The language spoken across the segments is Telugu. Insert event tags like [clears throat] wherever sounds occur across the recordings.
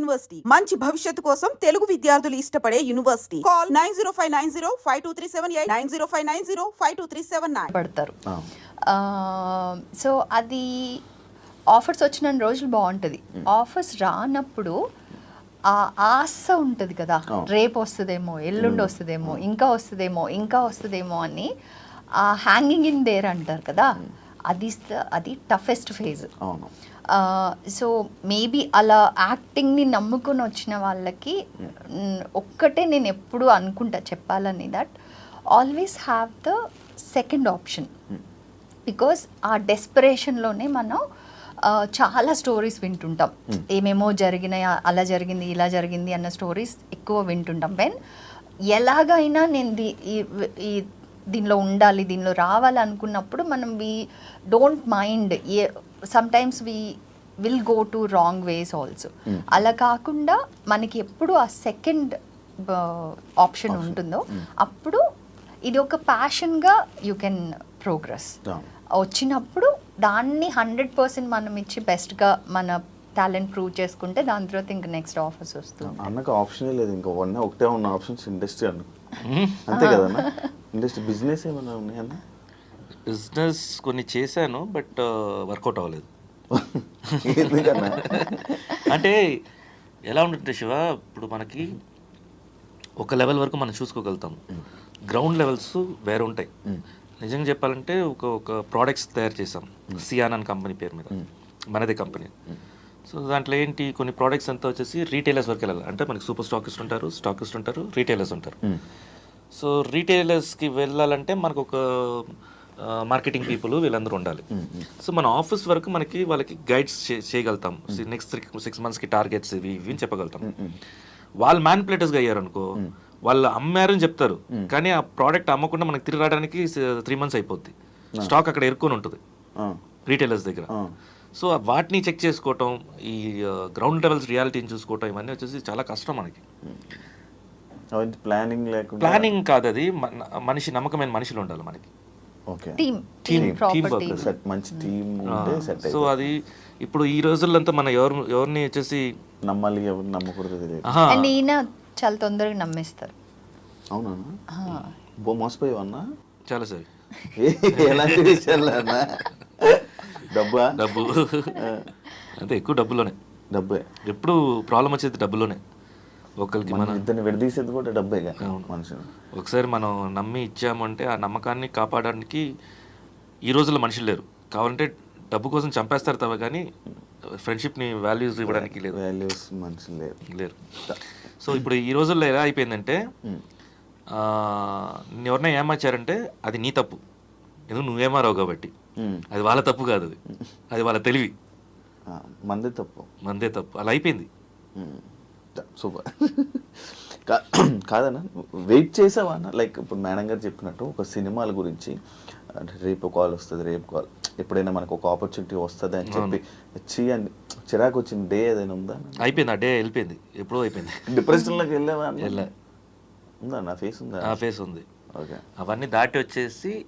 యూనివర్సిటీ. మంచి భవిష్యత్తు కోసం తెలుగు విద్యార్థులు ఇష్టపడే university. Call nine zero five nine zero five two three seven eight nine zero five nine zero five two three seven nine. పడతారు. ఆ. సో అది ఆఫర్స్ వచ్చిన రోజులు బాగుంటుంది. ఆఫర్స్ రానప్పుడు ఆ ఆశ ఉంటుంది కదా. రేపు వస్తుందేమో ఎల్లుండి వస్తుందేమో ఇంకా వస్తుందేమో ఇంకా వస్తుందేమో అని ఆ హ్యాంగింగ్ ఇన్ దేర్ అంటారు కదా. అది అది టఫెస్ట్ ఫేజ్ అవును. సో మేబీ అలా యాక్టింగ్ని నమ్ముకొని వచ్చిన వాళ్ళకి ఒక్కటే నేను ఎప్పుడు అనుకుంటా చెప్పాలని that always have the second option. Because uh డెస్పరేషన్లోనే మనం చాలా స్టోరీస్ వింటుంటాం. ఏమేమో జరిగినాయి అలా జరిగింది ఇలా జరిగింది అన్న స్టోరీస్ ఎక్కువ వింటుంటాం. వెన్ ఎలాగైనా నేను దీ ఈ- ఈ దీనిలో ఉండాలి దీనిలో రావాలి అనుకున్నప్పుడు మనం we don't mind a sometimes we will go to wrong ways also అలా కాకుండా మనకి ఎప్పుడు ఆ సెకండ్ ఆప్షన్ ఉంటుందో అప్పుడు ఇది ఒక ప్యాషన్గా యూ కెన్ ప్రోగ్రెస్. వచ్చినప్పుడు దాన్ని హండ్రెడ్ పర్సెంట్ మనం ఇచ్చి బెస్ట్గా మన టాలెంట్ ప్రూవ్ చేసుకుంటే దాని తర్వాత ఇంకా నెక్స్ట్ ఆఫర్స్ వస్తుంది అన్నకు ఆప్షనే లేదు. ఇంకా వన్ ఒకటే ఉన్న ఆప్షన్స్ ఇండస్ట్రీ అన్న. [laughs] అంతే కదన్న ఇండస్ట్రీ బిజినెస్ ఏమైనా ఉన్నాయన్న బిజినెస్ కొన్ని చేశాను బట్ వర్కౌట్ అవ్వలేదు. ఎందుకన్నా? అంటే ఎలా ఉంటుంది శివ ఇప్పుడు మనకి ఒక లెవెల్ వరకు మనం చూసుకోగలుగుతాం. గ్రౌండ్ లెవెల్స్ వేరే ఉంటాయి. నిజంగా చెప్పాలంటే ఒక ఒక ప్రోడక్ట్స్ తయారు చేసాం సియాన్ అని కంపెనీ పేరు మీద. మనదే కంపెనీ. సో దాంట్లో ఏంటి కొన్ని ప్రోడక్ట్స్ అంతా వచ్చేసి రీటైలర్స్ వరకు వెళ్ళాలి. అంటే మనకి సూపర్ స్టాకిస్ట్ ఉంటారు స్టాకిస్ట్ ఉంటారు రీటైలర్స్ ఉంటారు. సో రీటైలర్స్కి వెళ్ళాలంటే మనకు ఒక మార్కెటింగ్ పీపుల్ వీళ్ళందరూ ఉండాలి. సో మన ఆఫీస్ వరకు మనకి వాళ్ళకి గైడ్స్ చేయగలుగుతాం. నెక్స్ట్ సిక్స్ మంత్స్కి టార్గెట్స్ ఇవి ఇవి చెప్పగలుగుతాం. వాళ్ళు మ్యాన్పులేటర్స్గా అయ్యారు అనుకో వాళ్ళు అమ్మారని చెప్తారు. కానీ ఆ ప్రోడక్ట్ అమ్మకుండా మనకి తిరిగి రావడానికి త్రీ మంత్స్ అయిపోద్ది. స్టాక్ అక్కడ ఎరుకొని ఉంటుంది. రీటైలర్స్ దగ్గర. సో వాటిని చెక్ చేసుకోవటం ఈ గ్రౌండ్ లెవెల్స్ రియాలిటీని చూసుకోవటం ఇవన్నీ వచ్చేసి చాలా కష్టం మనకి. ప్లానింగ్ ప్లానింగ్ కాదు అది మన- మనిషి నమ్మకమైన మనుషులు ఉండాలి మనకి. టీమ్ సెట్ మంచి టీమ్ ఉంటే సెట్ సో అది ఇప్పుడు ఈ రోజుల్లో అంతా మన ఎవరు ఎవరిని వచ్చేసి నమ్మాలి ఎవరు నమ్మకూడదు అండ్ ఈయన చాలా తొందరగా నమ్మేస్తారు. అవునా. బో మోసపోయావన్నా చాలా సార్. ఏ- ఎలాంటి విషయాలు అన్న? డబ్బా? డబ్బు. అంటే ఎక్కువ డబ్బులోనే. డబ్బే. ఎప్పుడు ప్రాబ్లం వచ్చేది డబ్బులోనే. ఒకరికి మన ఇద్దరిని విడదీసేది కూడా అవును. మనుషులు ఒకసారి మనం నమ్మి ఇచ్చామంటే ఆ నమ్మకాన్ని కాపాడడానికి ఈ రోజుల్లో మనుషులు లేరు. కావాలంటే డబ్బు కోసం చంపేస్తారు తప్ప కానీ ఫ్రెండ్షిప్ని వాల్యూస్ ఇవ్వడానికి లేదు వాల్యూస్ మనుషులు లేరు. లేరు. సో ఇప్పుడు ఈ రోజుల్లో ఎలా అయిపోయిందంటే ఆ, నిన్ను ఎవరైనా ఏమార్చారంటే అది నీ తప్పు. ఎందుకు నువ్వేమారావు కాబట్టి. అది వాళ్ళ తప్పు కాదు అది. అది వాళ్ళ తెలివి. మందే తప్పు. మందే తప్పు. అలా అయిపోయింది. సూపర్. కా- కాదన్నా వెయిట్ చేసావా అన్న? లైక్ ఇప్పుడు మేడం గారు చెప్పినట్టు ఒక సినిమాల గురించి అంటే రేపు కాల్ వస్తుంది రేపు కాల్ ఎప్పుడైనా మనకు ఒక ఆపర్చునిటీ వస్తుంది అని చెప్పి వచ్చి అని చిరాకు వచ్చిన డే ఏదైనా ఉందా? అయిపోయింది ఆ డే వెళ్ళిపోయింది ఎప్పుడో అయిపోయింది. డిప్రెషన్లోకి వెళ్ళావా? వెళ్ళా. ఉందా నా ఫేస్ ఉందా? ఆ ఫేస్ ఉంది. ఓకే. అవన్నీ దాటి వచ్చేసి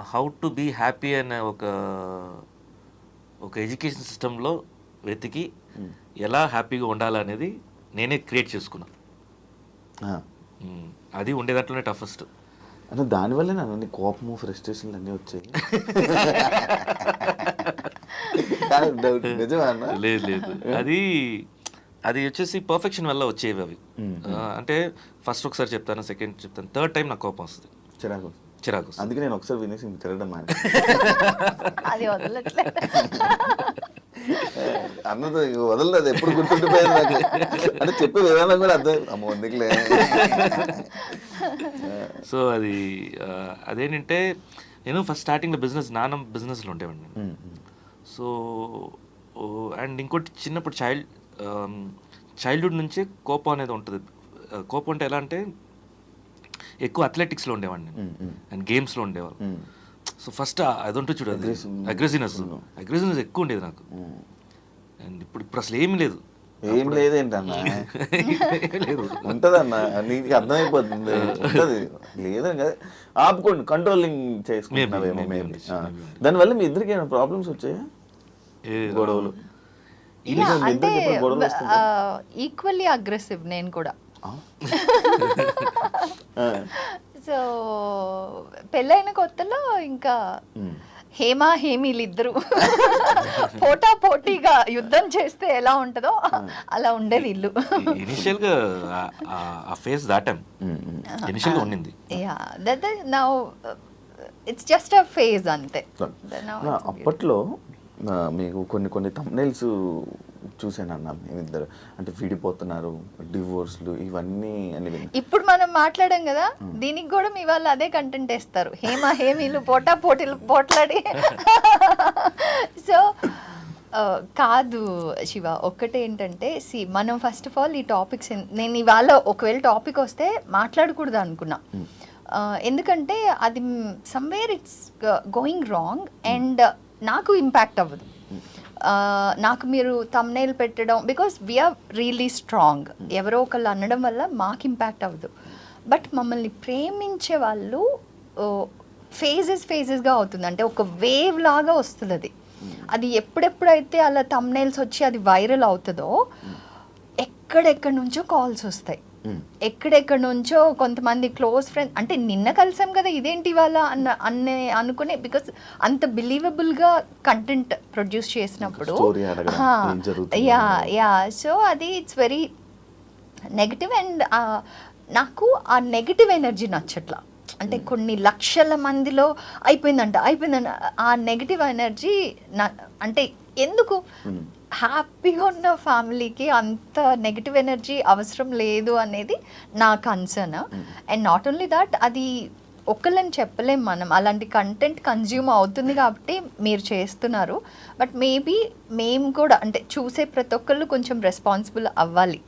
హౌ టు బీ హ్యాపీ అనే ఒక ఒక ఎడ్యుకేషన్ సిస్టంలో వెతికి ఎలా హ్యాపీగా ఉండాలనేది నేనే క్రియేట్ చేసుకున్నా. మ్మ్. అది ఉండే దాంట్లోనే టఫెస్ట్ అంటే దానివల్లే నా అన్ని కోపము ఫ్రస్ట్రేషన్లు అన్నీ వచ్చాయి. [laughs] లేదు లేదు. అది అది వచ్చేసి పర్ఫెక్షన్ వల్ల వచ్చేవి అవి. అంటే ఫస్ట్ ఒకసారి చెప్తాను సెకండ్ చెప్తాను థర్డ్ టైం నాకు కోపం వస్తుంది. చిరాకు చిరాకు వస్తుంది. అందుకే నేను ఒకసారి వినేసి తిరగడం మానే [laughs] అది [laughs] [laughs] అన్నది వదలలేదు ఎప్పుడు గుర్తుండిపోయేది నాకు. అంటే చెప్పే విధానం కూడా అర్థం అమ్మ ఎందుకులే? [laughs] సో అది అదేంటంటే నేను ఫస్ట్ స్టార్టింగ్లో బిజినెస్ నాన్న బిజినెస్లో ఉండేవాడిని నేను. సో అండ్ ఇంకోటి చిన్నప్పుడు చైల్డ్ చైల్డ్హుడ్ నుంచే కోపం అనేది ఉంటుంది. కోపం అంటే ఎలా అంటే ఎక్కువ అథ్లెటిక్స్లో ఉండేవాడిని నేను. అండ్ గేమ్స్లో ఉండేవాళ్ళు. సో ఫస్ట్ అదంటూ చూడదు Aggressive. అగ్రెసివ్నెస్ అగ్రెసివ్నెస్ ఎక్కువ ఉండేది నాకు. అండ్ ఇప్పుడు ఇప్పుడు అసలు ఏమీ లేదు. ఏం లేదేంటన్నా [laughs] లేదు. ఉంటదన్న? నీకు అర్థమైపోతుంది. ఉంటది. లేదని కదా. ఆపుకోండి. కంట్రోలింగ్ maybe ఉండొచ్చు. దానివల్ల మీ ఇద్దరికి ఏమైనా ప్రాబ్లమ్స్ వచ్చాయా? ఏ- గొడవలు. అంటే? ఈక్వల్లీ అగ్రెసివ్ నేను కూడా. ఆ? [laughs] ఆ. సో పెళ్ళైన కొత్తలో ఇంకా. హేమ హేమీలు ఇద్దరు పోటా పోటీగా యుద్ధం చేస్తే ఎలా ఉంటుందో అలా ఉండేది ఇల్లు. ఇనిషియల్గా ఆ- ఫేస్ దాటాం. ఇనిషియల్గా ఉండింది. Yeah that now it's just a phase అంతే. అప్పట్లో మీకు కొన్ని కొన్ని తమ్నైల్స్ చూసాను అన్న మేమిద్దరు. అంటే విడిపోతున్నారు డివోర్స్లు ఇవన్నీ అని. ఇప్పుడు మనం మాట్లాడాం కదా దీనికి కూడా మీ వాళ్ళు అదే కంటెంట్ వేస్తారు. హేమ హేమీలు పోటా పోటీలు పోట్లాడి. సో కాదు శివ ఒక్కటే ఏంటంటే సి మనం ఫస్ట్ ఆఫ్ ఆల్ ఈ టాపిక్స్ నేను ఇవాళ ఒకవేళ టాపిక్ వస్తే మాట్లాడకూడదు అనుకున్నా. ఎందుకంటే అది somewhere it's going wrong and నాకు ఇంపాక్ట్ అవ్వదు. నాకు మీరు తమ్నైల్ పెట్టడం బికాస్ వీఆర్ రియలీ స్ట్రాంగ్ ఎవరో ఒకళ్ళు అనడం వల్ల మాకు ఇంపాక్ట్ అవ్వదు. బట్ మమ్మల్ని ప్రేమించే వాళ్ళు ఫేజెస్ ఫేజెస్గా అవుతుంది. అంటే ఒక వేవ్ లాగా వస్తుంది అది అది ఎప్పుడెప్పుడైతే అలా తమ్నైల్స్ వచ్చి అది వైరల్ అవుతుందో ఎక్కడెక్కడి నుంచో కాల్స్ వస్తాయి. ఎక్కడెక్కడ నుంచో కొంతమంది క్లోజ్ ఫ్రెండ్ అంటే నిన్న కలిసాం కదా ఇదేంటి ఇవాళ అన్న అన్నే అనుకునే బికాస్ అంత బిలీవబుల్గా కంటెంట్ ప్రొడ్యూస్ చేసినప్పుడు యా. యా. సో అది ఇట్స్ వెరీ నెగిటివ్ అండ్ నాకు ఆ నెగిటివ్ ఎనర్జీ నచ్చట్లా. అంటే కొన్ని లక్షల మందిలో అయిపోయిందంట అయిపోయిందంట. ఆ నెగిటివ్ ఎనర్జీ నా అంటే ఎందుకు? ఉమ్. హ్యాపీగా ఉన్న ఫ్యామిలీకి అంత నెగిటివ్ ఎనర్జీ అవసరం లేదు అనేది నా concern. And not only that అది ఒక్కళ్ళని చెప్పలేం మనం. అలాంటి కంటెంట్ కన్జ్యూమ్ అవుతుంది కాబట్టి మీరు చేస్తున్నారు. బట్ మేబీ మేము కూడా అంటే చూసే ప్రతి ఒక్కళ్ళు కొంచెం రెస్పాన్సిబుల్ అవ్వాలి.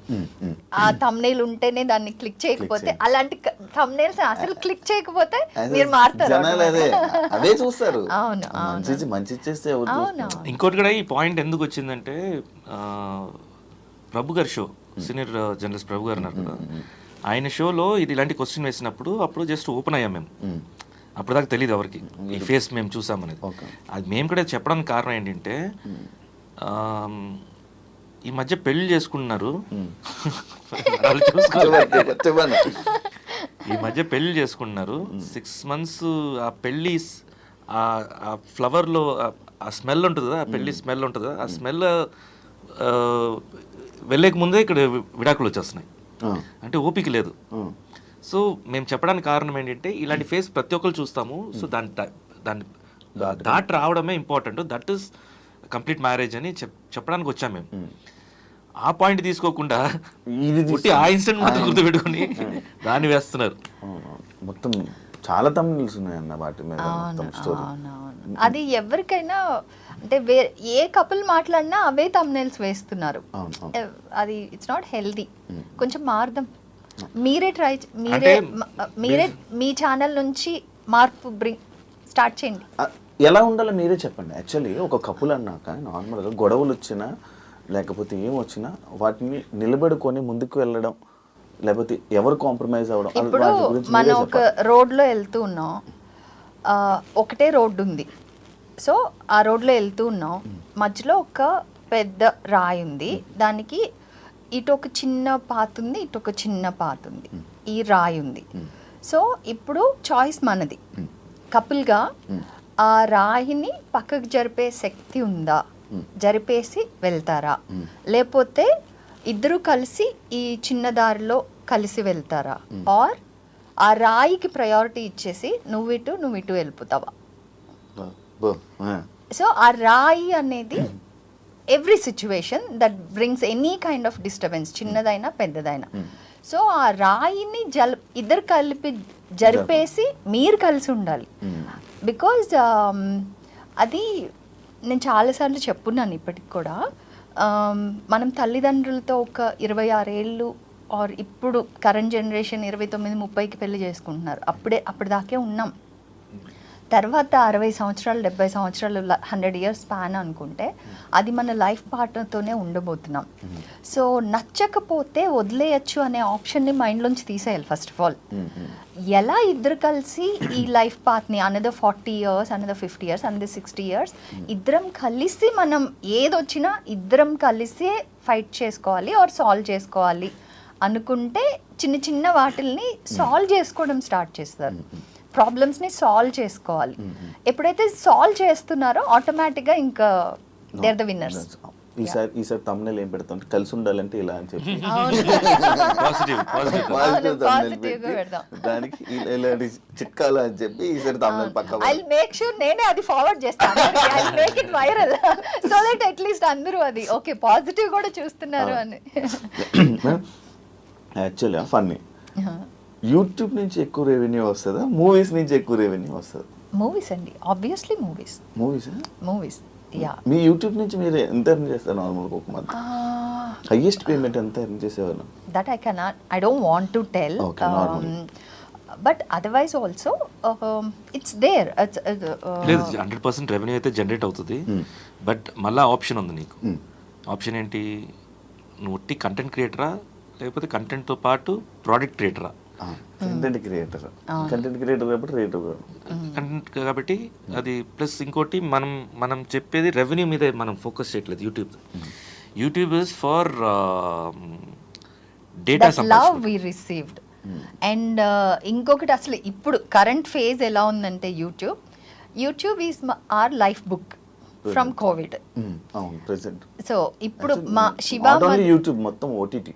ఆ తమ్నేల్ ఉంటేనే దాన్ని క్లిక్ చేయకపోతే. అలాంటి తమ్నేల్స్ అసలు క్లిక్ చేయకపోతే మీరు మారుతారు జనాలు అదే. అదే చూస్తారు. అవును. మంచి మంచి చేస్తే? ఇంకోటి కూడా ఈ పాయింట్ ఎందుకు వచ్చిందంటే ప్రభు గారి షో సీనియర్ జర్నలిస్ట్ ప్రభు గారు ఉన్నారు కదా. ఆయన షోలో ఇది ఇలాంటి క్వశ్చన్ వేసినప్పుడు అప్పుడు జస్ట్ ఓపెన్ అయ్యాం మేము. ఉమ్. అప్పుడు దాకా తెలియదు ఎవరికి ఈ ఫేస్ మేము చూసామనేది. అది మేము కూడా చెప్పడానికి కారణం ఏంటంటే ఈ మధ్య పెళ్ళి చేసుకుంటున్నారు. [laughs] ఈ మధ్య పెళ్ళి చేసుకుంటున్నారు. సిక్స్ మంత్స్ ఆ పెళ్ళి స్- ఆ ఫ్లవర్లో ఆ స్మెల్ ఉంటుంది కదా ఆ పెళ్ళి స్మెల్ ఉంటుంది కదా ఆ స్మెల్ వెళ్ళేక ముందే ఇక్కడ విడాకులు వచ్చేస్తున్నాయి. అంటే ఓపిక లేదు. సో మేము చెప్పడానికి కారణం ఏంటంటే ఇలాంటి ఫేస్ ప్రతి ఒక్కరు చూస్తాము. సో దాని దాన్ని దాట్ రావడమే important. That is complete marriage అని చెప్ చెప్పడానికి వచ్చాం మేము. ఆ పాయింట్ తీసుకోకుండా ఇది పుట్టి ఆ ఇన్సిడెంట్ మాత్రం గుర్తుపెట్టుకుని [laughs] దాన్ని వేస్తున్నారు. మొత్తం చాలా తమిళస్ ఉన్నాయన్న వాటి మీద మొత్తం స్టోరీ అవునవును అది ఎవరికైనా అంటే వే ఏ కపుల్ మాట్లాడినా అవే తమ్నైల్స్ వేస్తున్నారు. అది ఇట్స్ నాట్ హెల్దీ కొంచెం మారదాం. మీరే ట్రై మీరే మీరే మీ ఛానల్ నుంచి మార్పు బ్రింగ్ స్టార్ట్ చేయండి. ఎలా ఉండాలో మీరే చెప్పండి. యాక్చువల్లీ ఒక కపుల్ అన్నాక నార్మల్గా గొడవలు వచ్చినా లేకపోతే ఏం వచ్చినా వాటిని నిలబెడుకొని ముందుకు వెళ్ళడం లేకపోతే ఎవరు కాంప్రమైజ్ అవ్వడం ఇప్పుడు మనం ఒక రోడ్లో వెళ్తూ ఉన్నాం. ఒకటే రోడ్డు ఉంది. సో ఆ రోడ్లో వెళ్తూ ఉన్నాం. మధ్యలో ఒక పెద్ద రాయి ఉంది. దానికి ఇటు ఒక చిన్న పాత ఉంది ఇటు ఒక చిన్న పాత ఉంది. ఈ రాయి ఉంది. సో ఇప్పుడు చాయిస్ మనది. కపుల్గా ఆ రాయిని పక్కకు జరిపే శక్తి ఉందా? జరిపేసి వెళ్తారా? లేకపోతే ఇద్దరు కలిసి ఈ చిన్న దారిలో కలిసి వెళ్తారా? ఆర్ ఆ రాయికి ప్రయారిటీ ఇచ్చేసి నువ్వు ఇటు నువ్వు ఇటు వెళ్ళిపోతావా. సో ఆ రాయి అనేది every situation that brings any kind of disturbance చిన్నదైనా పెద్దదైనా. సో ఆ రాయిని జల్ ఇద్దరు కలిపి జరిపేసి మీరు కలిసి ఉండాలి. బికాజ్ అది నేను చాలాసార్లు చెప్పున్నాను ఇప్పటికి కూడా. Um, మనం తల్లిదండ్రులతో ఒక ఇరవై ఆరేళ్ళు ఆర్ ఇప్పుడు కరెంట్ జనరేషన్ ఇరవై తొమ్మిది ముప్పైకి పెళ్ళి చేసుకుంటున్నారు. అప్పుడే అప్పటిదాకే ఉన్నాం. తర్వాత అరవై సంవత్సరాలు డెబ్బై సంవత్సరాలు హండ్రెడ్ ఇయర్స్ స్పాన్ అనుకుంటే అది మన లైఫ్ పార్ట్నర్తోనే ఉండబోతున్నాం. సో నచ్చకపోతే వదిలేయచ్చు అనే ఆప్షన్ని మైండ్లోంచి తీసేయాలి ఫస్ట్ ఆఫ్ ఆల్. ఎలా ఇద్దరు కలిసి ఈ life పాత్ని another forty years another fifty years another sixty years ఇద్దరం కలిసి మనం ఏదొచ్చినా ఇద్దరం కలిసే ఫైట్ చేసుకోవాలి ఆర్ సాల్వ్ చేసుకోవాలి అనుకుంటే చిన్న చిన్న వాటిల్ని సాల్వ్ చేసుకోవడం స్టార్ట్ చేస్తారు. ప్రాబ్లమ్స్ని సాల్వ్ చేసుకోవాలి. ఎప్పుడైతే సాల్వ్ చేస్తున్నారో ఆటోమేటిక్గా ఇంకా దేర్ ద విన్నర్స్ ఈసారి ఈసారి తమ్ముళ్ళు ఏం పెడతాం? కలిసి ఉండాలంటే ఇలా అని చెప్పి. [laughs] [laughs] దానికి ఇలా- ఇలాంటి చిట్కాలు అని చెప్పి ఈసారి తమ్ముళ్ళు పక్క ఐ మేక్ షూర్ నేనే అది ఫార్వర్డ్ చేస్తాను I make it viral so that at least అందరూ అది ఓకే పాజిటివ్ కూడా చూస్తున్నారు అని. [clears throat] యాక్చువల్లీ ఫన్నీ యూట్యూబ్ నుంచి ఎక్కువ రెవెన్యూ వస్తుందా? మూవీస్ నుంచి ఎక్కువ రెవెన్యూ వస్తుందా? మూవీస్ అండి. Obviously movies movies movies yeah మీ యూట్యూబ్ నుంచి మీరు ఎంత ఎర్న్ చేస్తారు నార్మల్గా ఒక మంత్ హైయెస్ట్ పేమెంట్ ఎంత ఎర్న్ చేసేవాళ్ళు? That I cannot I don't want to tell. But otherwise also it's there లేదు హండ్రెడ్ పర్సెంట్ రెవెన్యూ అయితే జనరేట్ అవుతుంది. బట్ మళ్ళీ ఆప్షన్ ఉంది నీకు. Hmm. ఆప్షన్ ఏంటి? నువ్వు ఒట్టి కంటెంట్ క్రియేటరా లేకపోతే కంటెంట్తో పాటు ప్రోడక్ట్ క్రియేటరా కంటెంట్ క్రియేటర్ కంటెంట్ క్రియేటర్ కాబట్టి రేట్ కంటెంట్ కాబట్టి అది ప్లస్ ఇంకోటి మనం మనం చెప్పేది రెవెన్యూ మీద మనం ఫోకస్ చేయట్లేదు YouTube YouTube is for data love we received and ఇంకొకటి అసలు ఇప్పుడు కరెంట్ ఫేజ్ ఎలా ఉందంటే YouTube YouTube is our life book from Covid అవును ప్రెసెంట్ సో ఇప్పుడు మా శివ యూట్యూబ్ మొత్తం ఓటీటీ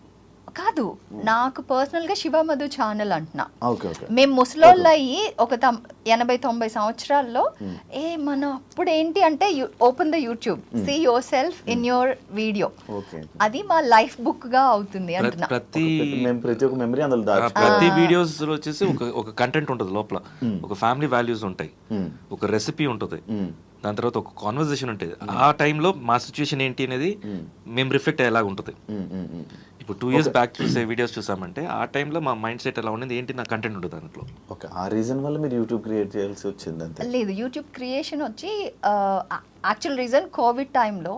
కాదు నాకు పర్సనల్గా శివ మధు ఛానల్ అంటున్నా. Okay okay. మేము ముసలోళ్ళు అయ్యి ఒక తొం- ఎనభై తొంభై సంవత్సరాల్లో ఏ మనం అప్పుడు ఏంటి అంటే open the YouTube see yourself in your video okay అది మా లైఫ్ బుక్గా అవుతుంది అంటున్నా. ప్రతి ప్రతి ఒక్క మెమరీ అందులో ప్రతి వీడియోస్లో వచ్చేసి ఒక ఒక కంటెంట్ ఉంటుంది లోపల. ఒక ఫ్యామిలీ వాల్యూస్ ఉంటాయి. Hmm. ఒక రెసిపీ ఉంటుంది. Hmm. దాని తర్వాత ఒక కాన్వర్జేషన్ ఉంటుంది. ఆ టైంలో మా సిచ్యువేషన్ ఏంటి అనేది మేము. రిఫ్లెక్ట్ అయ్యేలాగా ఉంటుంది. ఇప్పుడు టూ ఇయర్స్ బ్యాక్ చూసే వీడియోస్ చూసామంటే ఆ టైంలో మా మైండ్ సెట్ ఎలా ఉండేది ఏంటి నా కంటెంట్ ఉంటుంది దాంట్లో? ఓకే. ఆ రీజన్ వల్ల మీరు యూట్యూబ్ క్రియేట్ చేయాల్సి వచ్చింది అంతే? లేదు యూట్యూబ్ క్రియేషన్ వచ్చి యాక్చువల్ రీజన్ కోవిడ్ టైంలో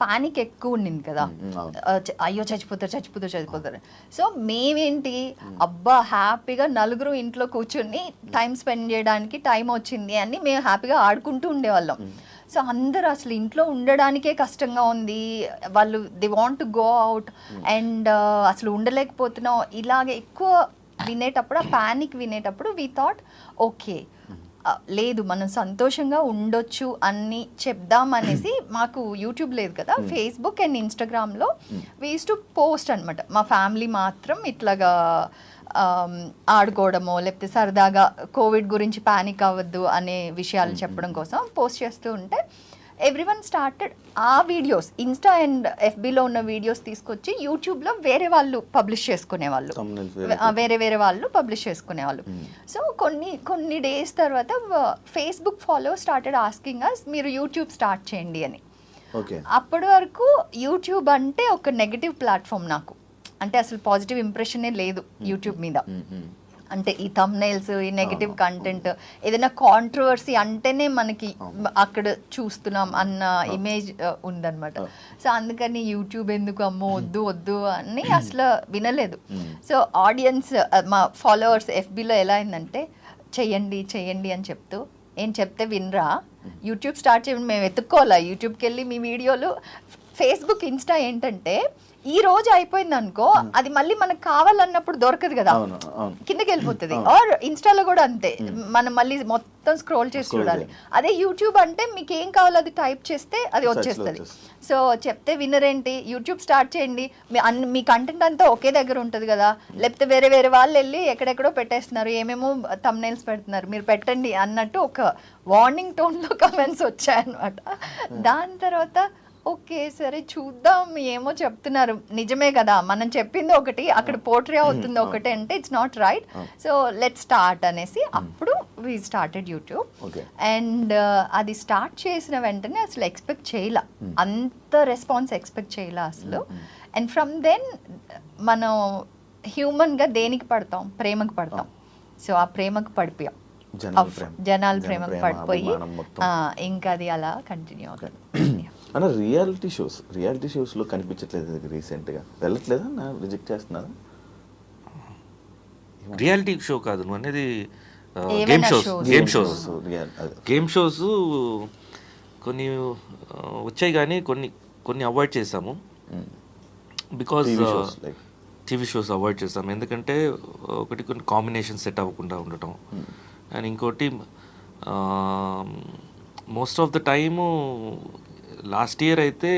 పానిక్ ఎక్కువ ఉండింది కదా. అయ్యో చచ్చిపోతారు చచ్చిపోతారు చచ్చిపోతారు. సో మేమేంటి అబ్బా హ్యాపీగా నలుగురు ఇంట్లో కూర్చుని టైం స్పెండ్ చేయడానికి టైం వచ్చింది అని మేము హ్యాపీగా ఆడుకుంటూ ఉండేవాళ్ళం. సో అందరూ అసలు ఇంట్లో ఉండడానికే కష్టంగా ఉంది. వాళ్ళు they want go out and అసలు ఉండలేకపోతున్నాం. ఇలాగే ఎక్కువ వినేటప్పుడు ఆ [coughs] ప్యానిక్ వినేటప్పుడు వి థాట్ ఓకే లేదు మనం సంతోషంగా ఉండొచ్చు అని చెప్దాం అనేసి మాకు యూట్యూబ్ లేదు కదా. ఫేస్బుక్ అండ్ ఇన్స్టాగ్రామ్లో వీస్ టు పోస్ట్ అనమాట మా ఫ్యామిలీ మాత్రం ఇట్లాగా ఆడుకోవడమో లేకపోతే సరదాగా కోవిడ్ గురించి ప్యానిక్ అవ్వద్దు అనే విషయాలు చెప్పడం కోసం పోస్ట్ చేస్తూ ఉంటే everyone started uh videos Insta and ఎఫ్బీలో ఉన్న వీడియోస్ తీసుకొచ్చి యూట్యూబ్లో వేరే వాళ్ళు పబ్లిష్ చేసుకునేవాళ్ళు. Thumbnails వేరే వేరే వాళ్ళు పబ్లిష్ చేసుకునేవాళ్ళు. సో కొన్ని కొన్ని డేస్ తర్వాత Facebook follow started asking us మీరు యూట్యూబ్ స్టార్ట్ చేయండి అని. అప్పటి వరకు యూట్యూబ్ అంటే ఒక నెగటివ్ ప్లాట్ఫామ్ నాకు. అంటే అసలు పాజిటివ్ ఇంప్రెషనే లేదు యూట్యూబ్ మీద. అంటే ఈ thumbnails ఈ నెగటివ్ కంటెంట్ ఏదైనా కాంట్రవర్సీ అంటేనే మనకి అక్కడ చూస్తున్నాం అన్న ఇమేజ్ ఉందన్నమాట. సో అందుకని యూట్యూబ్ ఎందుకు అమ్మో వద్దు వద్దు అని అసలు వినలేదు. సో ఆడియన్స్ మా ఫాలోవర్స్ ఎఫ్బీలో ఎలా అయిందంటే చెయ్యండి చెయ్యండి అని చెప్తూ ఏం చెప్తే వినరా? యూట్యూబ్ స్టార్ట్ చేయండి మేము ఎత్తుక్కోవాలా యూట్యూబ్కి వెళ్ళి మీ వీడియోలు ఫేస్బుక్ ఇన్స్టా ఏంటంటే ఈ రోజు అయిపోయింది అనుకో అది మళ్ళీ మనకు కావాలన్నప్పుడు దొరకదు కదా. కిందకి వెళ్ళిపోతుంది. ఆర్ ఇన్స్టాలో కూడా అంతే. మనం మళ్ళీ మొత్తం స్క్రోల్ చేసి చూడాలి. అదే యూట్యూబ్ అంటే మీకు ఏం కావాలో అది టైప్ చేస్తే అది వచ్చేస్తుంది. సో చెప్తే వినరేంటి? యూట్యూబ్ స్టార్ట్ చేయండి. మీ అన్ని మీ కంటెంట్ అంతా ఒకే దగ్గర ఉంటుంది కదా. లేకపోతే వేరే వేరే వాళ్ళు వెళ్ళి ఎక్కడెక్కడో పెట్టేస్తున్నారు. ఏమేమో తమ్నైల్స్ పెడుతున్నారు. మీరు పెట్టండి అన్నట్టు ఒక వార్నింగ్ టోన్లో కమెంట్స్ వచ్చాయన్నమాట. దాని తర్వాత ఓకే సరే చూద్దాం ఏమో చెప్తున్నారు. నిజమే కదా మనం చెప్పింది ఒకటి అక్కడ పోర్ట్రే అవుతుంది ఒకటి అంటే it's not right so let start అనేసి అప్పుడు వీ స్టార్టెడ్ యూట్యూబ్ అండ్ అది స్టార్ట్ చేసిన వెంటనే అసలు ఎక్స్పెక్ట్ చేయలే. అంత రెస్పాన్స్ ఎక్స్పెక్ట్ చేయలే అసలు. అండ్ ఫ్రమ్ దెన్ మనం హ్యూమన్గా దేనికి పడతాం? ప్రేమకు పడతాం. సో ఆ ప్రేమకు పడిపోయాం. జనాల ప్రేమకు ప్రేమ, పడిపోయి ఇంకా అది అలా కంటిన్యూ అవుతుంది. అన్న రియాలిటీ షోస్ రియాలిటీ షోస్లో కనిపించట్లేదు ఇది రీసెంట్గా వెళ్ళట్లేదా నా రిజెక్ట్ చేస్తున్నారా? రియాలిటీ షో కాదు నువ్వు అనేది game shows. Game shows real game shows కొన్ని వచ్చాయి కానీ కొన్ని కొన్ని అవాయిడ్ చేసాము because TV shows like TV shows avoid చేస్తాం ఎందుకంటే ఒకటి కొన్ని కాంబినేషన్ సెట్ అవ్వకుండా ఉండటం. అండ్ ఇంకోటి most of the time last year అయితే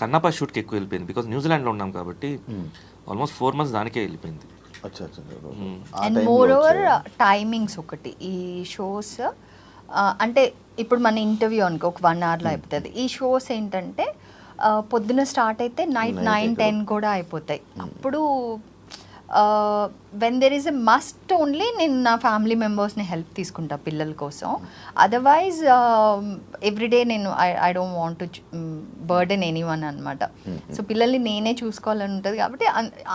కన్నప్ప షూట్కి ఎక్కువ వెళ్ళిపోయింది. బికాజ్ న్యూజిలాండ్లో ఉన్నాం కాబట్టి ఆల్మోస్ట్ ఫోర్ మంత్స్ దానికే వెళ్ళిపోయింది. అచ్చా అచ్చా అండ్ మోర్ ఓవర్ టైమింగ్స్ ఒకటి. ఈ షోస్ అంటే ఇప్పుడు మన ఇంటర్వ్యూ అనుకో ఒక వన్ అవర్లో అయిపోతుంది. ఈ షోస్ ఏంటంటే పొద్దున స్టార్ట్ అయితే నైట్ నైన్ టెన్ కూడా అయిపోతాయి. అప్పుడు when there is a must only నేను నా ఫ్యామిలీ మెంబర్స్ని హెల్ప్ తీసుకుంటా పిల్లల కోసం. అదర్వైజ్ ఎవ్రీడే నేను I I don't want to burden anyone అనమాట సో పిల్లల్ని నేనే చూసుకోవాలని ఉంటుంది కాబట్టి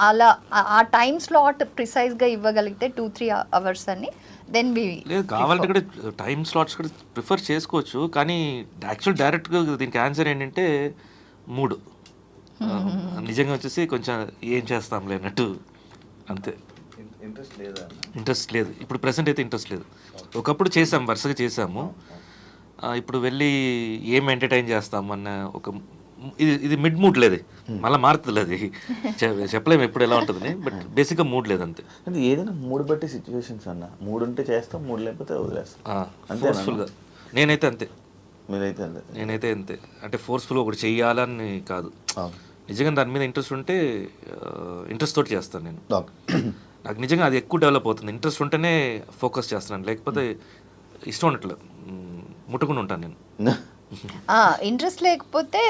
అలా ఆ- టైం స్లాట్ ప్రిసైజ్గా ఇవ్వగలిగితే టూ త్రీ అవర్స్ అని దెన్ బి లేదు కావాలంటే కూడా టైం స్లాట్స్ కూడా ప్రిఫర్ చేసుకోవచ్చు. కానీ యాక్చువల్ డైరెక్ట్గా దీనికి ఆన్సర్ ఏంటంటే మూడు. [laughs] నిజంగా వచ్చేసి కొంచెం ఏం చేస్తాంలే అన్నట్టు. అంతే. ఇంట్రెస్ట్ లేదా? ఇంట్రెస్ట్ లేదు. ఇప్పుడు ప్రెసెంట్ అయితే ఇంట్రెస్ట్ లేదు. ఒకప్పుడు చేసాం వరుసగా చేసాము ఇప్పుడు వెళ్ళి ఏం ఎంటర్టైన్ చేస్తాం అన్న ఒక ఇది ఇది మిడ్ మూడ్ లేదు. మళ్ళీ మారుతుంది అది. చెప్పలేము ఎప్పుడు ఎలా ఉంటుంది బట్ బేసిక్గా మూడ్ లేదు అంతే. అంటే ఏదైనా మూడు బట్టి సిచ్యువేషన్స్ అన్న. మూడు ఉంటే చేస్తాం మూడు లేకపోతే వదిలేస్తాం? ఫోర్స్ఫుల్గా నేనైతే అంతే. మీరైతే అంతే. నేనైతే అంతే. అంటే ఫోర్స్ఫుల్ ఒకటి చెయ్యాలని కాదు. అవును. నిజంగా దాని మీద ఇంట్రెస్ట్ ఉంటే ఇంట్రెస్ట్ తోటి చేస్తాను నేను. నాకు నిజంగా అది ఎక్కువ డెవలప్ అవుతుంది. ఇంట్రెస్ట్ ఉంటేనే ఫోకస్ చేస్తున్నాను. లేకపోతే ఇష్టం ఉండట్లేదు. ముట్టుకుని ఉంటాను నేను. [laughs] ఇంట్రెస్ట్ లేకపోతే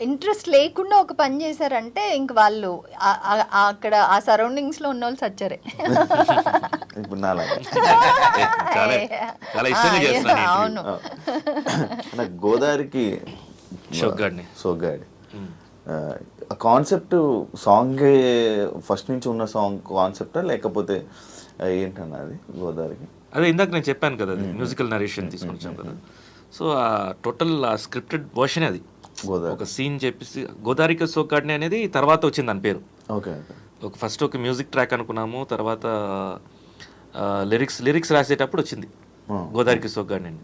ఇంట్రెస్ట్ లేకుండా ఒక పని చేశారంటే ఇంక వాళ్ళు ఆ- అక్కడ ఆ సరౌండింగ్స్లో ఉన్న వాళ్ళు సచ్చారే. [laughs] [laughs] అవును. నాకు గోదావరికి. సోగ్గాడి ఆ కాన్సెప్ట్ సాంగ్ ఫస్ట్ నుంచి ఉన్న సాంగ్ కాన్సెప్టా లేకపోతే ఏంటన్నా అది గోదావరికి? అదే ఇందాక నేను చెప్పాను కదా మ్యూజికల్ నరేషన్ తీసుకొని వచ్చాను కదా. సో ఆ టోటల్ ఆ స్క్రిప్టెడ్ వర్షన్ అది. ఒక సీన్ చెప్పేసి గోదారిక సోకాడిని అనేది తర్వాత వచ్చింది దాని పేరు. ఓకే ఒక ఫస్ట్ ఒక మ్యూజిక్ ట్రాక్ అనుకున్నాము తర్వాత లిరిక్స్ లిరిక్స్ రాసేటప్పుడు వచ్చింది. ఉమ్,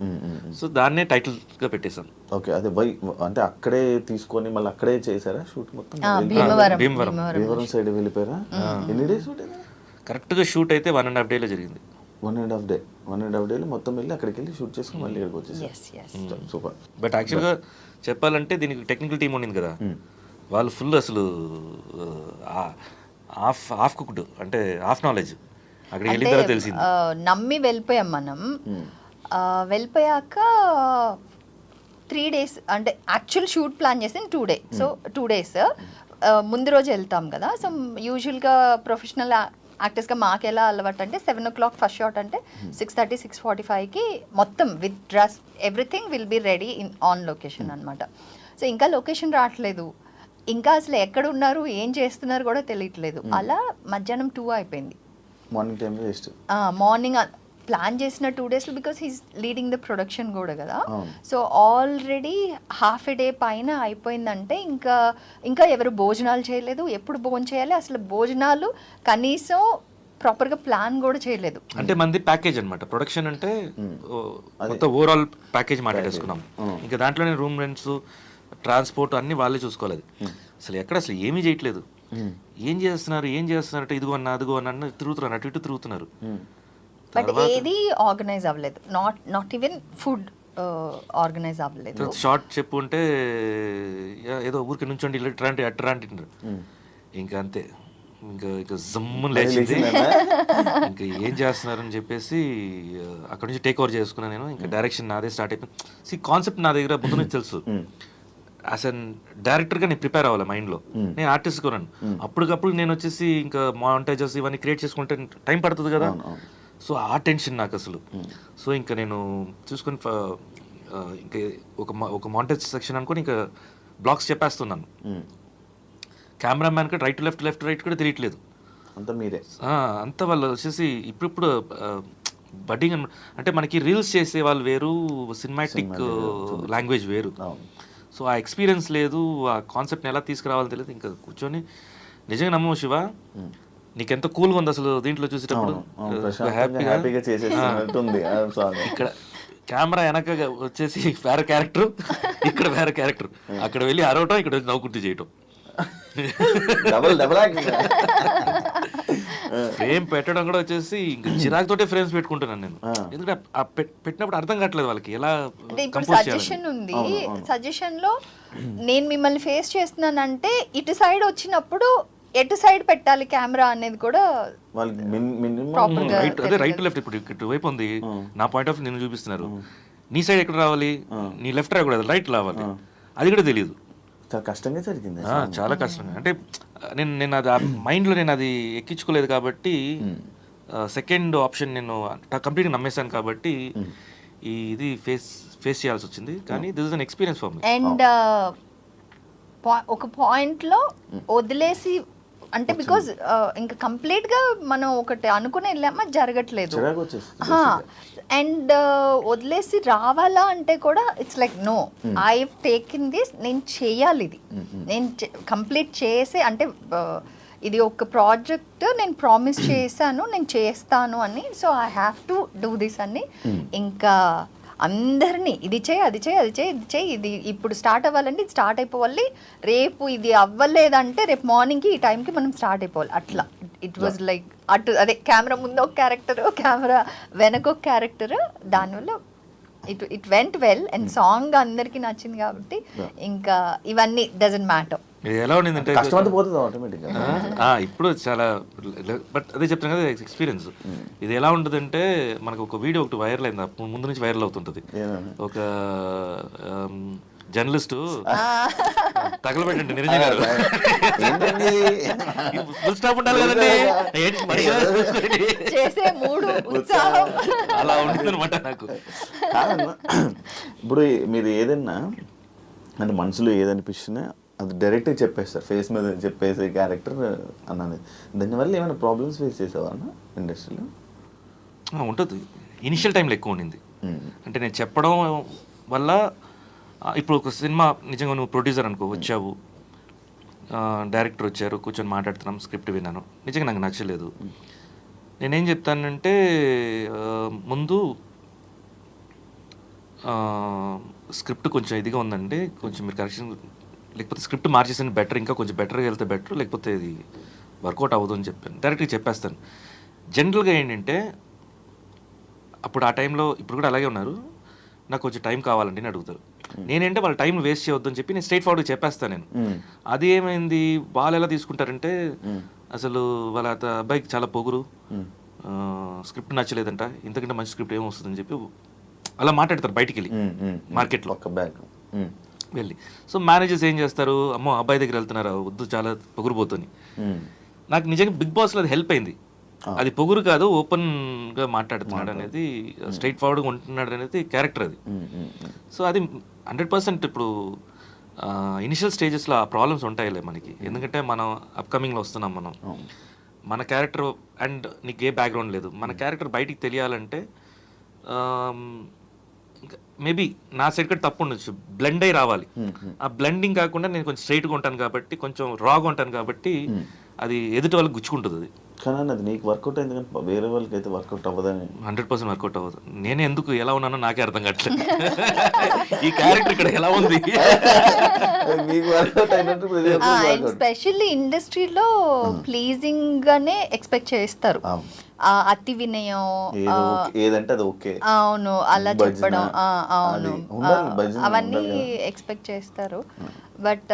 ఉమ్, ఉమ్. సో దాన్నే టైటిల్గా పెట్టేశాను ఓకే అదే వై అంటే అక్కడే తీసుకొని మళ్ళీ అక్కడే చేశారా షూట్ మొత్తం? భీమవరం. భీమవరం. సైడ్ వెళ్ళిపోయారా? ఎన్ని డేస్ షూట్ కరెక్ట్గా షూట్ అయితే వన్ అండ్ హాఫ్ డేలో జరిగింది. One and half day one and half డేలో మొత్తం వెళ్ళి అక్కడికి వెళ్ళి షూట్ చేసుకుని మళ్ళీ ఇక్కడికి వచ్చేసారు. ఎస్ సూపర్ బట్ యాక్చువల్గా చెప్పాలంటే దీనికి టెక్నికల్ టీం ఉండింది కదా. వాళ్ళు ఫుల్ అసలు హాఫ్ హాఫ్ కుక్డ్ అంటే హాఫ్ నాలెడ్జ్ అక్కడికి వెళ్ళిన తర్వాత తెలిసింది. ఆ, నమ్మి వెళ్ళిపోయాం మనం. వెళ్ళిపోయాక త్రీ డేస్ అంటే యాక్చువల్ షూట్ ప్లాన్ చేసి two day so two days ముందు రోజు వెళ్తాం కదా. సో యూజువల్గా ప్రొఫెషనల్ యాక్టర్స్గా మాకు ఎలా అలవాటు అంటే seven o'clock first shot అంటే సిక్స్ థర్టీ సిక్స్ ఫార్టీ ఫైవ్కి మొత్తం with dress everything will be ready in on location అనమాట సో ఇంకా లొకేషన్ రావట్లేదు. ఇంకా అసలు ఎక్కడ ఉన్నారు ఏం చేస్తున్నారు కూడా తెలియట్లేదు. అలా మధ్యాహ్నం టూ అయిపోయింది. మార్నింగ్ టైంలో జస్ట్ మార్నింగ్ ప్లాన్ చేసిన టూ డేస్లో because he's leading the production కూడా కదా. So already half a day పైన అయిపోయిందంటే ఇంకా ఇంకా ఎవరు భోజనాలు చేయలేదు ఎప్పుడు భోజనం చేయాలి అసలు భోజనాలు కనీసం ప్రాపర్గా ప్లాన్ కూడా చేయలేదు. అంటే మంది ప్యాకేజ్ అన్నమాట. ప్రొడక్షన్ అంటే మొత్తం ఓవరాల్ ప్యాకేజ్ మాట్లాడేసుకున్నాం ఇంకా దాంట్లోనే రూమ్ రెంట్స్ ట్రాన్స్పోర్ట్ అన్ని వాళ్ళే చూసుకోవాలి అది. అసలు ఎక్కడ అసలు ఏమీ చేయట్లేదు. ఏం చేస్తున్నారు ఏం చేస్తున్నారు? అంటే ఇదిగో అన్న అదిగో అన్న అన్న తిరుగుతున్నారు అటు ఇటు తిరుగుతున్నారు. బట్ ఏది ఆర్గనైజ్ అవ్వలేదు. Not not even food organise అవ్వలేదు. షార్ట్ చెప్పు ఉంటే ఏదో ఊరికి నుంచోండి ఇట్లాంటి అట్రాంటి ఇంకా అంతే. ఇంకా ఇంకా జమ్మున లేచింది. [laughs] ఇంకా ఏం చేస్తున్నారని చెప్పేసి అక్కడ నుంచి టేక్ ఓవర్ చేసుకున్నాను నేను. ఇంకా డైరెక్షన్ నాదే స్టార్ట్ అయిపోయింది. సి కాన్సెప్ట్ నా దగ్గర ముందు నుంచి తెలుసు యాజ్ అన్ డైరెక్టర్గా నేను ప్రిపేర్ అవ్వాలి మైండ్లో నేను ఆర్టిస్ట్ కొన్నాను అప్పటికప్పుడు నేను వచ్చేసి ఇంకా మాంటేజెస్ ఇవన్నీ క్రియేట్ చేసుకుంటే టైం పడుతుంది కదా? సో ఆ టెన్షన్ నాకు అసలు. సో ఇంకా నేను చూసుకొని ఇంకా ఒక ఒక మాంటేజ్ సెక్షన్ అనుకొని ఇంకా బ్లాక్స్ చెప్పేస్తున్నాను. కెమెరామ్యాన్కి రైట్ లెఫ్ట్ లెఫ్ట్ రైట్ కూడా తెలియట్లేదు. అంతా మీరే. అంతా వాళ్ళు వచ్చేసి ఇప్పుడిప్పుడు బడ్డింగ్ అంటే మనకి రీల్స్ చేసే వాళ్ళు వేరు సినిమాటిక్ లాంగ్వేజ్ వేరు. సో ఆ ఎక్స్పీరియన్స్ లేదు ఆ కాన్సెప్ట్ని ఎలా తీసుకురావాలో తెలియదు. ఇంకా కూర్చొని నిజంగా నమ్మవు శివ నీకెంత కూల్గా ఉంది అసలు దీంట్లో చూసేటప్పుడు? హ్యాపీగా ఇక్కడ కెమెరా వెనక వచ్చేసి వేరే క్యారెక్టర్ ఇక్కడ వేరే క్యారెక్టర్. అక్కడ వెళ్ళి అరవటం ఇక్కడ వచ్చి నవ్వుకుంటూ చేయటం. [laughs] డబల్ డబల్ ఫ్రేమ్ పెట్టడం కూడా వచ్చేసి ఇంకా [clears throat] చిరాకుతోటే ఫ్రేమ్స్ పెట్టుకుంటున్నాను నేను. ఎందుకంటే ఆ పెట్టినప్పుడు అర్థం కావట్లేదు వాళ్ళకి ఎలా అంటే సజెషన్ ఉంది. సజెషన్లో నేను మిమ్మల్ని ఫేస్ చేస్తున్నానంటే ఇటు సైడ్ వచ్చినప్పుడు ఎటు సైడ్ పెట్టాలి కెమెరా అనేది కూడా వాళ్ళకి మినిమం Proper గా రైట్ అదే రైట్ లెఫ్ట్ ఇప్పుడు ఇటు వైపు ఉంది. నా పాయింట్ ఆఫ్ నేను చూపిస్తున్నారు. నీ సైడ్ ఎక్కడ రావాలి? నీ లెఫ్ట్ రాకూడదు రైట్ రావాలి. అది కూడా తెలియదు చాలా కష్టంగా జరిగింది చాలా కష్టంగా అంటే నేను నేను అది మైండ్లో నేను అది ఎక్కించుకోలేదు కాబట్టి సెకండ్ ఆప్షన్ నేను కంప్లీట్గా నమ్మేశాను కాబట్టి ఈ ఇది ఫేస్ ఫేస్ చేయాల్సి వచ్చింది. కానీ this is an experience for me. And ఒక పాయింట్లో వదిలేసి అంటే బికాజ్ ఇంకా కంప్లీట్గా మనం ఒకటి అనుకుని వెళ్ళామా జరగట్లేదు. అండ్ వదిలేసి రావాలా అంటే కూడా it's like no I taken this నేను చేయాలి ఇది. నేను కంప్లీట్ చేసే అంటే uh, ఇది ఒక ప్రాజెక్ట్ నేను ప్రామిస్ చేశాను నేను చేస్తాను అని so I have to do this అని. ఇంకా అందరినీ ఇది చేయి అది చేయి అది చేయి ఇది చేయి ఇది ఇప్పుడు స్టార్ట్ అవ్వాలంటే ఇది స్టార్ట్ అయిపోవాలి. రేపు ఇది అవ్వలేదంటే రేపు మార్నింగ్కి ఈ టైంకి మనం స్టార్ట్ అయిపోవాలి. అట్లా. ఇట్ వాజ్ లైక్ అటు అదే కెమెరా ముందు ఒక క్యారెక్టర్ కెమెరా వెనక ఒక క్యారెక్టర్ దానివల్ల it it went well and song అందరికీ నచ్చింది కాబట్టి ఇంకా ఇవన్నీ డజంట్ మ్యాటర్ ఎలా ఉండిందంటే కష్టం అంతా పోతుంది ఆటోమేటిక్గా ఆ, ఆ, ఇప్పుడు చాలా బట్ అదే చెప్తాను కదా ఎక్స్పీరియన్స్ ఇది ఎలా ఉంటుందంటే మనకు ఒక వీడియో ఒకటి వైరల్ అయింది. అప్పుడు ముందు నుంచి వైరల్ అవుతుంటది? ఒక జర్నలిస్టు తగలబెట్టండి నిరంజన్ గారు. ఫుల్ స్టాప్ ఉండాలి కదండి. ఏంటి మరి? ఇలా చూసుకోండి. చేసే మూడు ఉత్సాహం. అలా ఉంటుంది అనమాట నాకు ఇప్పుడు మీరు ఏదన్నా అంటే మనసులో ఏదనిపించినా అది డైరెక్ట్గా చెప్పేస్తారు. ఫేస్ మీద చెప్పేసే క్యారెక్టర్ అన్నది దానివల్ల ఏమైనా ప్రాబ్లమ్స్ ఫేస్ చేసావా అన్న ఇండస్ట్రీలో ఉంటుంది. ఇనిషియల్ టైంలో ఎక్కువ ఉండింది. అంటే నేను చెప్పడం వల్ల ఇప్పుడు ఒక సినిమా నిజంగా నువ్వు ప్రొడ్యూసర్ అనుకో వచ్చావు. డైరెక్టర్ వచ్చారు కూర్చొని మాట్లాడుతున్నాం స్క్రిప్ట్ విన్నాను. నిజంగా నాకు నచ్చలేదు. నేనేం చెప్తానంటే ముందు స్క్రిప్ట్ కొంచెం ఇదిగా ఉందండి కొంచెం మీరు కరెక్షన్ లేకపోతే స్క్రిప్ట్ మార్చేసిన బెటర్ ఇంకా కొంచెం బెటర్గా వెళ్తే బెటర్ లేకపోతే ఇది వర్కౌట్ అవ్వదు అని చెప్పాను. డైరెక్ట్గా చెప్పేస్తాను. జనరల్గా ఏంటంటే అప్పుడు ఆ టైంలో ఇప్పుడు కూడా అలాగే ఉన్నారు. నాకు కొంచెం టైం కావాలండి అని అడుగుతారు. నేనంటే వాళ్ళ టైం వేస్ట్ చేయొద్దు అని చెప్పి నేను స్ట్రైట్ ఫార్వర్డ్ చెప్పేస్తాను నేను. అది ఏమైంది? వాళ్ళు ఎలా తీసుకుంటారంటే అసలు వాళ్ళ అబ్బాయికి చాలా పొగురు. స్క్రిప్ట్ నచ్చలేదంట. ఇంతకంటే మంచి స్క్రిప్ట్ ఏమొస్తుందని చెప్పి అలా మాట్లాడతారు బయటికి వెళ్ళి మార్కెట్లో. ఒక బ్యాగ్ వెళ్ళి. సో మేనేజర్స్ ఏం చేస్తారు? అమ్మో అబ్బాయి దగ్గర వెళ్తున్నారా? వద్దు చాలా పొగురుపోతుంది. నాకు నిజంగా బిగ్ బాస్లో అది హెల్ప్ అయింది. అది పొగురు కాదు ఓపెన్గా మాట్లాడుతున్నాడు అనేది స్ట్రైట్ ఫార్వర్డ్గా ఉంటున్నాడు అనేది క్యారెక్టర్ అది. సో అది హండ్రెడ్ పర్సెంట్ ఇప్పుడు ఇనిషియల్ స్టేజెస్లో ఆ ప్రాబ్లమ్స్ ఉంటాయిలే మనకి. ఎందుకంటే మనం అప్కమింగ్లో వస్తున్నాం మనం. మన క్యారెక్టర్ అండ్ నీకు ఏ బ్యాక్గ్రౌండ్ లేదు. మన క్యారెక్టర్ బయటికి తెలియాలంటే మేబీ నా సైడ్ కూడా తప్పు ఉండొచ్చు. బ్లెండ్ అయి రావాలి. ఆ బ్లెండింగ్ కాకుండా నేను కొంచెం స్ట్రైట్గా ఉంటాను కాబట్టి కొంచెం రాగా ఉంటాను కాబట్టి అది ఎదుటి వాళ్ళకి గుచ్చుకుంటుంది అది. కానీ అది నీకు వర్కౌట్ అయింది కానీ వేరే వాళ్ళకి అయితే వర్కౌట్ అవ్వదని. హండ్రెడ్ పర్సెంట్ వర్కౌట్ అవ్వదు. నేను ఎందుకు ఎలా ఉన్నానో నాకే అర్థం కావట్లేదు. ఈ క్యారెక్టర్ ఇక్కడ ఎలా ఉంది? మీకు వర్కౌట్ అయినట్టు ప్రతి ఒక్కరికి అండ్ workout. స్పెషల్లీ ఇండస్ట్రీలో ప్లీజింగ్ గానే ఎక్స్పెక్ట్ చేస్తారు. అతి వినయం ఏదంటే అది ఓకే. అవును అలా చెప్పడం అవును. అవన్నీ ఎక్స్పెక్ట్ చేస్తారు. బట్